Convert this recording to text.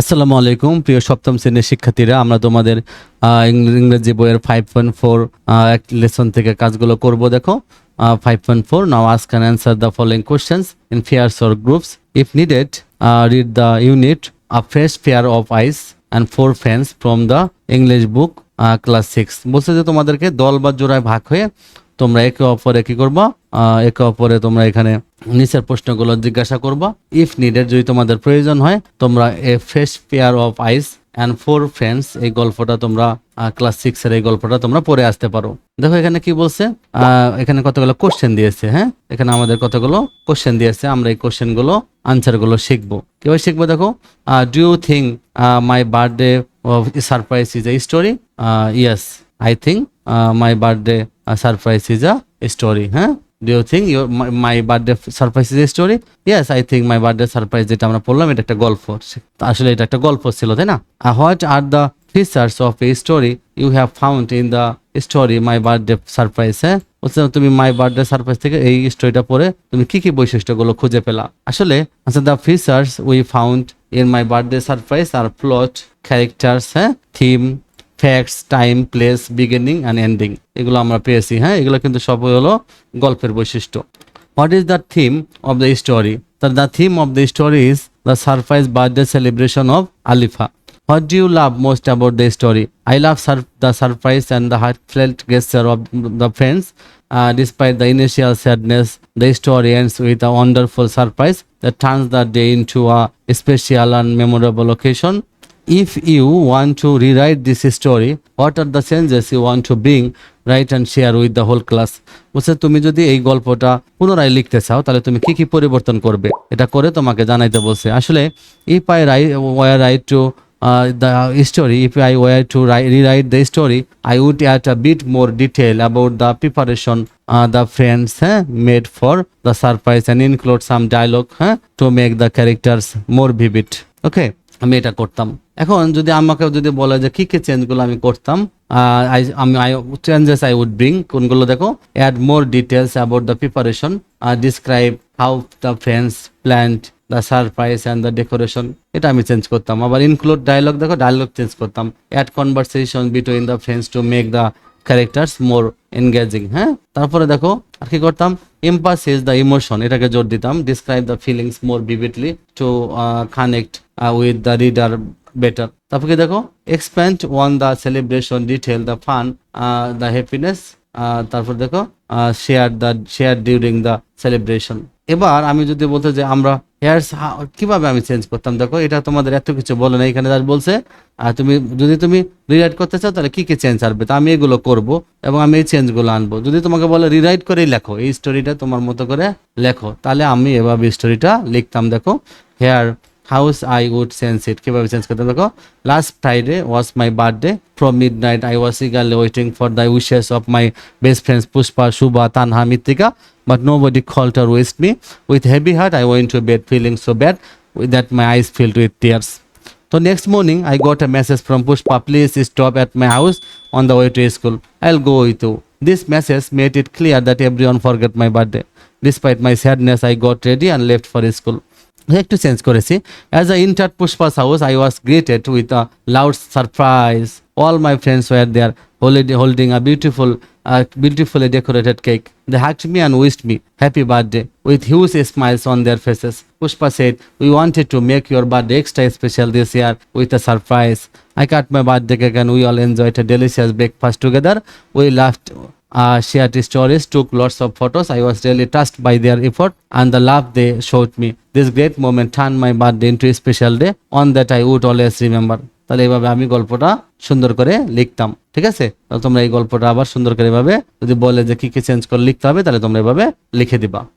আসসালামু আলাইকুম, প্রিয় সপ্তম শ্রেণির শিক্ষার্থীরা। আমরা তোমাদের ইংরেজি বইয়ের ফাইভ পয়েন্ট ফোর এক লেসন থেকে কাজগুলো করব। দেখো five point four now us can answer the following questions in pairs or groups if needed read the unit a fresh pair of eyes and four friends from the English book class six বলছে যে তোমাদেরকে দল বা জোড়ায় ভাগ হয়ে তোমরা একে অপরে কি করবা? একে অপরে তোমরা এখানে নিচের প্রশ্নগুলো জিজ্ঞাসা করবা। ইফ নিডেড যদি তোমাদের প্রয়োজন হয়, তোমরা a fresh pair of eyes and four friends এই গল্পটা তোমরা ক্লাস সিক্স এর এই গল্পটা তোমরা পড়ে আসতে পারো। দেখো এখানে কি বলছে? এখানে কতগুলো কোশ্চেন দিয়েছে হ্যাঁ? এখানে আমাদের কতগুলো কোশ্চেন দিয়েছে, আমরা এই কোশ্চেনগুলো আনসারগুলো শিখব। কীভাবে শিখব দেখো? Do you think my birthday surprise is a story yes I think my birthday surprise is a story হ্যাঁ? Do you think your my birthday surprise is story yes I think my birthday surprise যেটা আমরা পড়লাম, এটা একটা গল্প আসলে এটা একটা গল্প ছিল, তাই না? What are the features of a story you have found in the story my birthday surprise হ্যাঁ তুমি মাই বার্থডে সারপ্রাইজ থেকে এই স্টোরিটা পড়ে তুমি কি কি বৈশিষ্ট্যগুলো খুঁজে পেলা? আসলে আচ্ছা the features we found in my birthday surprise are plot characters হ্যাঁ theme facts time place beginning and ending এগুলো আমরা পেয়েছি হ্যাঁ? এগুলো কিন্তু সবই হলো গল্পের বৈশিষ্ট্য। What is the theme of the story তার the theme of the story is the surprise birthday celebration of Alifa what do you love most about the story I love sir the surprise and the heartfelt gesture of the friends despite the initial sadness the story ends with a wonderful surprise the turns the day into a special and memorable occasion If you want to rewrite this story, what are the changes you want to bring, write and share with the whole class? বলছে তুমি যদি এই গল্পটা পুনরায় লিখতে চাও তাহলে তুমি কি কি পরিবর্তন করবে এটা করে তোমাকে জানাইতে বলছে আসলে if I write were write to uh, if i were to write, rewrite the story i would add a bit more detail about the preparation uh, the friends eh, made for the surprise and include some dialogue eh, to make the characters more vivid okay আমি এটা করতাম এখন যদি আমাকে যদি বলে যে কি কি চেঞ্জগুলো আমি করতাম আহ, আমি I changes I would bring কোনগুলো দেখো add more details about the preparation describe how the friends planned the surprise and the decoration এটা আমি চেঞ্জ করতাম। আবার ইনক্লুড ডায়লগ দেখো ডায়লগ চেঞ্জ করতাম। Add conversation between the friends to make the characters more engaging হ্যাঁ? তারপরে দেখো আর কি করতাম? এম্পাসিস দ্য ইমোশন এটাকে জোর দিতাম। Describe the feelings more vividly to connect with the reader better তারপর দেখো? Expand on the celebration detail the fun the happiness তারপর দেখো share the share during the celebration এবার আমি যদি বলতে যে আমরা হেয়ার কীভাবে আমি চেঞ্জ করতাম? দেখো, এটা তোমাদের এত কিছু বলে না এখানে যার বলছে, আর তুমি, যদি তুমি রিরাইট করতে চাও, তাহলে কি কি চেঞ্জ আসবে? তা আমি এগুলো করব এবং আমি এই চেঞ্জগুলো আনব। যদি তোমাকে বলে রিরাইট করেই লেখো, এই স্টোরিটা তোমার মতো করে লেখো, তাহলে আমি এভাবে স্টোরিটা লিখতাম, দেখো here's how I would change it কীভাবে চেঞ্জ করতে দেখো last Friday was my birthday from midnight I was eagerly waiting for the wishes of my best friends Pushpa Shubha Tanha Mrittika but nobody called or wished me. With heavy heart, I went to bed feeling so bad that my eyes filled with tears. So next morning, I got a message from Pushpa, please stop at my house on the way to school. I'll go with you. This message made it clear that everyone forgot my birthday. Despite my sadness, I got ready and left for school. একটু change করেছি। As I enter Pushpa's house I was greeted with a loud surprise all my friends were there holiday holding a beautiful beautifully decorated cake they hugged me and wished me happy birthday with huge smiles on their faces Pushpa said we wanted to make your birthday extra special this year with a surprise I cut my birthday cake and we all enjoyed a delicious breakfast together. We laughed, uh, shared the stories, took lots of photos. I was really touched by their effort and the love they showed me. This great moment turned my birthday into a special day, on that I would always remember. তাহলে এইভাবে আমি গল্পটা সুন্দর করে লিখতাম ঠিক আছে তাহলে তোমরা এই গল্পটা আবার সুন্দর করে এভাবে যদি বলে যে কি কি চেঞ্জ করে লিখতে হবে তাহলে তোমরা এভাবে লিখে দিবা